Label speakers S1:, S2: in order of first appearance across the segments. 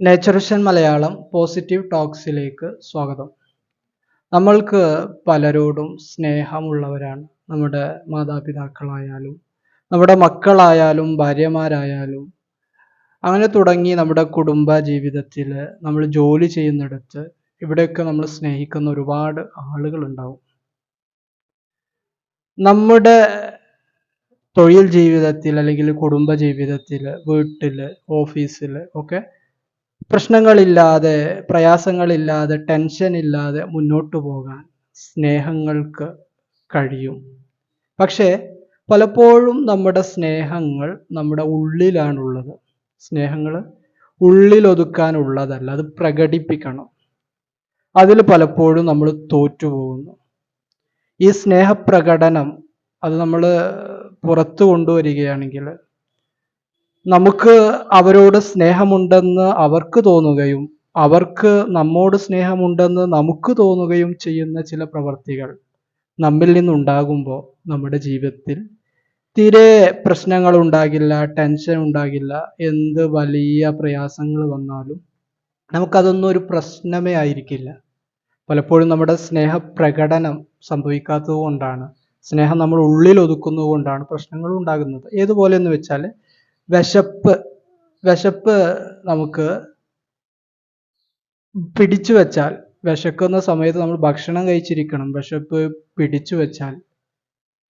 S1: നേച്ചറിഷൻ Malayalam positive ടോക്സിലേക്ക് സ്വാഗതം. നമ്മൾക്ക് പലരോടും സ്നേഹമുള്ളവരാണ് നമ്മുടെ മാതാപിതാക്കളായാലും നമ്മുടെ മക്കളായാലും ഭാര്യമാരായാലും. അങ്ങനെ തുടങ്ങി നമ്മുടെ കുടുംബ ജീവിതത്തിൽ നമ്മൾ ജോലി ചെയ്യുന്നിടത്ത് ഇവിടെയൊക്കെ നമ്മൾ സ്നേഹിക്കുന്ന ഒരുപാട് ആളുകളുണ്ടാവും. നമ്മുടെ തൊഴിൽ ജീവിതത്തിൽ അല്ലെങ്കിൽ കുടുംബ ജീവിതത്തിൽ വീട്ടിൽ ഓഫീസിൽ ഒക്കെ പ്രശ്നങ്ങളില്ലാതെ പ്രയാസങ്ങളില്ലാതെ ടെൻഷൻ ഇല്ലാതെ മുന്നോട്ട് പോകാൻ സ്നേഹങ്ങൾക്ക് കഴിയും. പക്ഷേ പലപ്പോഴും നമ്മുടെ സ്നേഹങ്ങൾ നമ്മുടെ ഉള്ളിലാണുള്ളത്. സ്നേഹങ്ങൾ ഉള്ളിലൊതുക്കാനുള്ളതല്ല അത് പ്രകടിപ്പിക്കണം. അതിൽ പലപ്പോഴും നമ്മൾ തോറ്റുപോകുന്നു. ഈ സ്നേഹപ്രകടനം അത് നമ്മൾ പുറത്തു കൊണ്ടുവരികയാണെങ്കിൽ നമുക്ക് അവരോട് സ്നേഹമുണ്ടെന്ന് അവർക്ക് തോന്നുകയും അവർക്ക് നമ്മോട് സ്നേഹമുണ്ടെന്ന് നമുക്ക് തോന്നുകയും ചെയ്യുന്ന ചില പ്രവർത്തികൾ നമ്മിൽ നിന്നുണ്ടാകുമ്പോൾ നമ്മുടെ ജീവിതത്തിൽ തീരെ പ്രശ്നങ്ങൾ ഉണ്ടാകില്ല ടെൻഷൻ ഉണ്ടാകില്ല എന്ത് വലിയ പ്രയാസങ്ങൾ വന്നാലും നമുക്കതൊന്നും ഒരു പ്രശ്നമേ ആയിരിക്കില്ല. പലപ്പോഴും നമ്മുടെ സ്നേഹപ്രകടനം സംഭവിക്കാത്തത് കൊണ്ടാണ് സ്നേഹം നമ്മൾ ഉള്ളിൽ ഒതുക്കുന്നത് കൊണ്ടാണ് പ്രശ്നങ്ങൾ ഉണ്ടാകുന്നത്. ഏതുപോലെ എന്ന് വെച്ചാൽ വിശപ്പ് വിശപ്പ് നമുക്ക് പിടിച്ചു വെച്ചാൽ വിശക്കുന്ന സമയത്ത് നമ്മൾ ഭക്ഷണം കഴിച്ചിരിക്കണം വിശപ്പ് പിടിച്ചു വെച്ചാൽ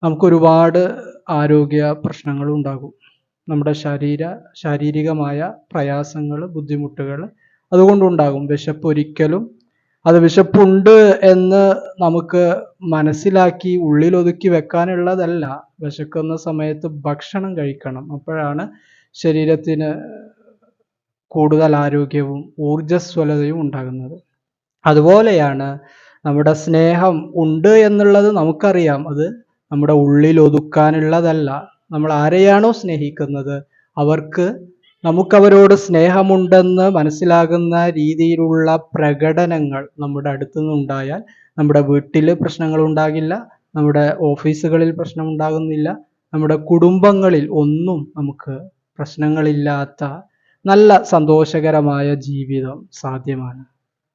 S1: നമുക്ക് ഒരുപാട് ആരോഗ്യ പ്രശ്നങ്ങളും ഉണ്ടാകും. നമ്മുടെ ശരീര ശാരീരികമായ പ്രയാസങ്ങൾ ബുദ്ധിമുട്ടുകൾ അതുകൊണ്ടുണ്ടാകും വിശപ്പ് ഒരിക്കലും അത് വിശപ്പുണ്ട് എന്ന് നമുക്ക് മനസ്സിലാക്കി ഉള്ളിലൊതുക്കി വെക്കാനുള്ളതല്ല. വിശക്കുന്ന സമയത്ത് ഭക്ഷണം കഴിക്കണം. അപ്പോഴാണ് ശരീരത്തിന് കൂടുതൽ ആരോഗ്യവും ഊർജസ്വലതയും ഉണ്ടാകുന്നത്. അതുപോലെയാണ് നമ്മുടെ സ്നേഹം ഉണ്ട് എന്നുള്ളത് നമുക്കറിയാം. അത് നമ്മുടെ ഉള്ളിൽ ഒതുക്കാനുള്ളതല്ല നമ്മൾ ആരെയാണോ സ്നേഹിക്കുന്നത് അവർക്ക് നമുക്കവരോട് സ്നേഹമുണ്ടെന്ന് മനസ്സിലാകുന്ന രീതിയിലുള്ള പ്രകടനങ്ങൾ നമ്മുടെ അടുത്തുനിന്നുണ്ടായാൽ നമ്മുടെ വീട്ടിൽ പ്രശ്നങ്ങൾ ഉണ്ടാകില്ല നമ്മുടെ ഓഫീസുകളിൽ പ്രശ്നം ഉണ്ടാകുന്നില്ല നമ്മുടെ കുടുംബങ്ങളിൽ ഒന്നും നമുക്ക് പ്രശ്നങ്ങളില്ലാത്ത നല്ല സന്തോഷകരമായ ജീവിതം സാധ്യമാണ്.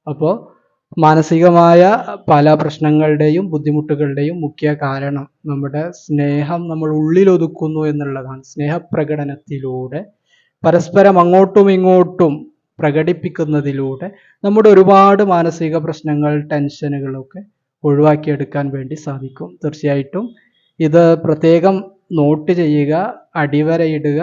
S1: അപ്പോൾ മാനസികമായ പല പ്രശ്നങ്ങളുടെയും ബുദ്ധിമുട്ടുകളുടെയും മുഖ്യ കാരണം നമ്മുടെ സ്നേഹം നമ്മൾ ഉള്ളിലൊതുക്കുന്നു എന്നുള്ളതാണ്. സ്നേഹപ്രകടനത്തിലൂടെ പരസ്പരം അങ്ങോട്ടും ഇങ്ങോട്ടും പ്രകടിപ്പിക്കുന്നതിലൂടെ നമ്മുടെ ഒരുപാട് മാനസിക പ്രശ്നങ്ങൾ ടെൻഷനുകളൊക്കെ ഒഴിവാക്കിയെടുക്കാൻ വേണ്ടി സാധിക്കും. തീർച്ചയായിട്ടും ഇത് പ്രത്യേകം നോട്ട് ചെയ്യുക അടിവരയിടുക